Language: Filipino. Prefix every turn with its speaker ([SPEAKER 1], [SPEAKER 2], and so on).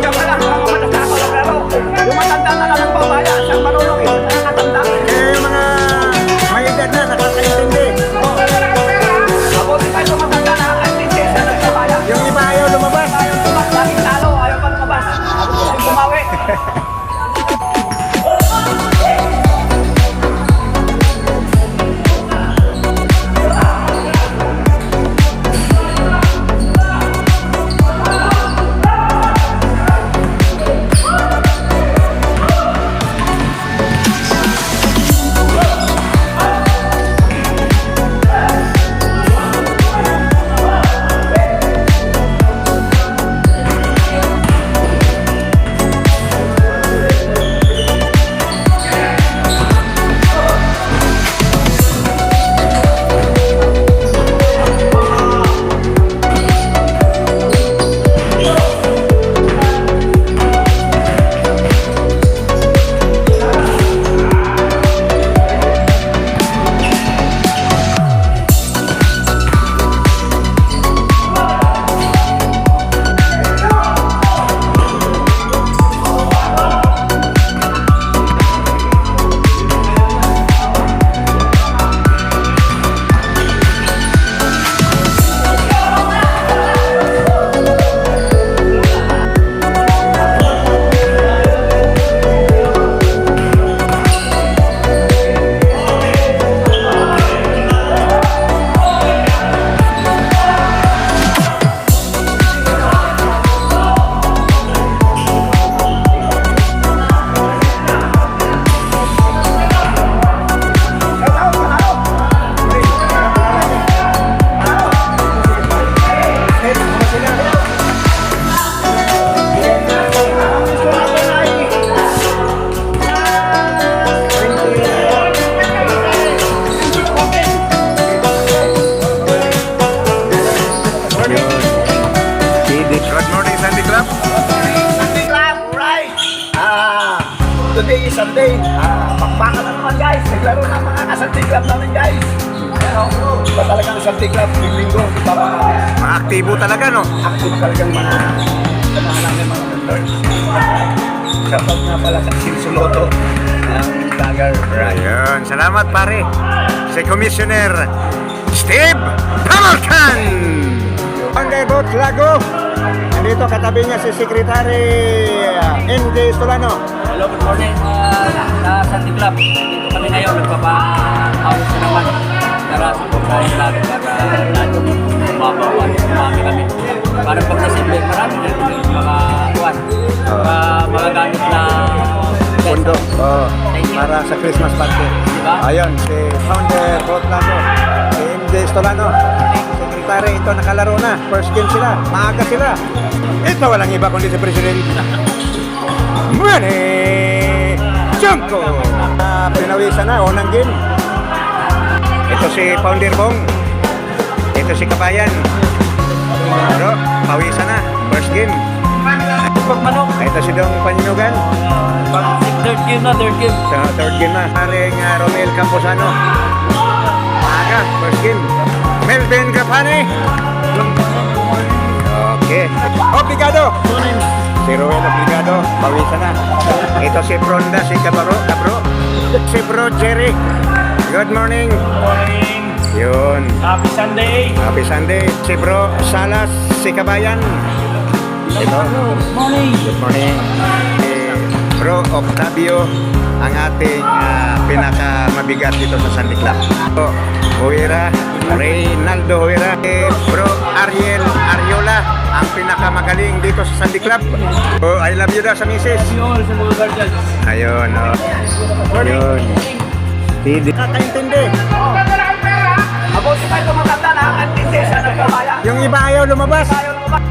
[SPEAKER 1] Yung matanda na lang po. Sunday. Ah, bakbakan na naman guys. Naglaro na ang mga kasanti club namin guys. Pero, iba talagang Sunday club, yung linggo, di ba mga
[SPEAKER 2] Maaktibo talaga, no?
[SPEAKER 1] active talagang mga samahan namin mga members. Shoutout nga pala sa Sinsuloto ng Dagar Ride.
[SPEAKER 2] Ayun, salamat pare. Si Commissioner Steve Hamilton! Barangay Boat Lago. Nandito katabi niya si Secretary uh, NJ Solano.
[SPEAKER 3] Hello, good morning mga Club. Dito kami ngayon, nagpapa-house na naman. Para supportahin natin para lalo mabawan, umami kami. Para pag December, marami na rin yung mga kuwan. Mga, mga gamit na
[SPEAKER 2] Pundo. Oh, para sa Christmas party.
[SPEAKER 3] Diba?
[SPEAKER 2] Ayun, si Founder Boat Lago. Si NJ Solano. Secretary, ito nakalaro na. First game sila. Maaga sila. Ito walang iba kundi si President. Manny Junko. Uh, pinawisan na, unang game. Ito si Founder Bong. Ito si Kabayan. Pero, pawisan na. First game.
[SPEAKER 3] pag manok.
[SPEAKER 2] Ito si Dong Panyugan.
[SPEAKER 3] Third game na, third game.
[SPEAKER 2] Sa third game na. Paring uh, Romel Camposano. Maaga, first game. Melvin Gapane. Okay. Obligado. Si Ruel Obligado. Pawisan na. Ito si Fronda, si Cabaro. Cabro. Si Bro Jerry. Good morning.
[SPEAKER 1] Morning!
[SPEAKER 2] Yun.
[SPEAKER 1] Happy Sunday!
[SPEAKER 2] Happy Sunday. Si Bro Salas, si Kabayan. Ito.
[SPEAKER 3] Morning!
[SPEAKER 2] Good morning. Eh, Bro Octavio, ang ating ah, pinakamabigat dito sa Sandy Club. So, Huira, Reynaldo Huira. Eh, Bro Ariel ang pinakamagaling dito sa Sandy Club. Oh, I love you daw sa misis.
[SPEAKER 3] Yun, sa mga guardians.
[SPEAKER 2] Ayun, oh. Ayun. Hindi. Kakaintindi.
[SPEAKER 1] Mabuti pa ito matanda na ang antinte sa nagkabaya.
[SPEAKER 2] Yung iba ayaw lumabas.
[SPEAKER 1] Tayo naman.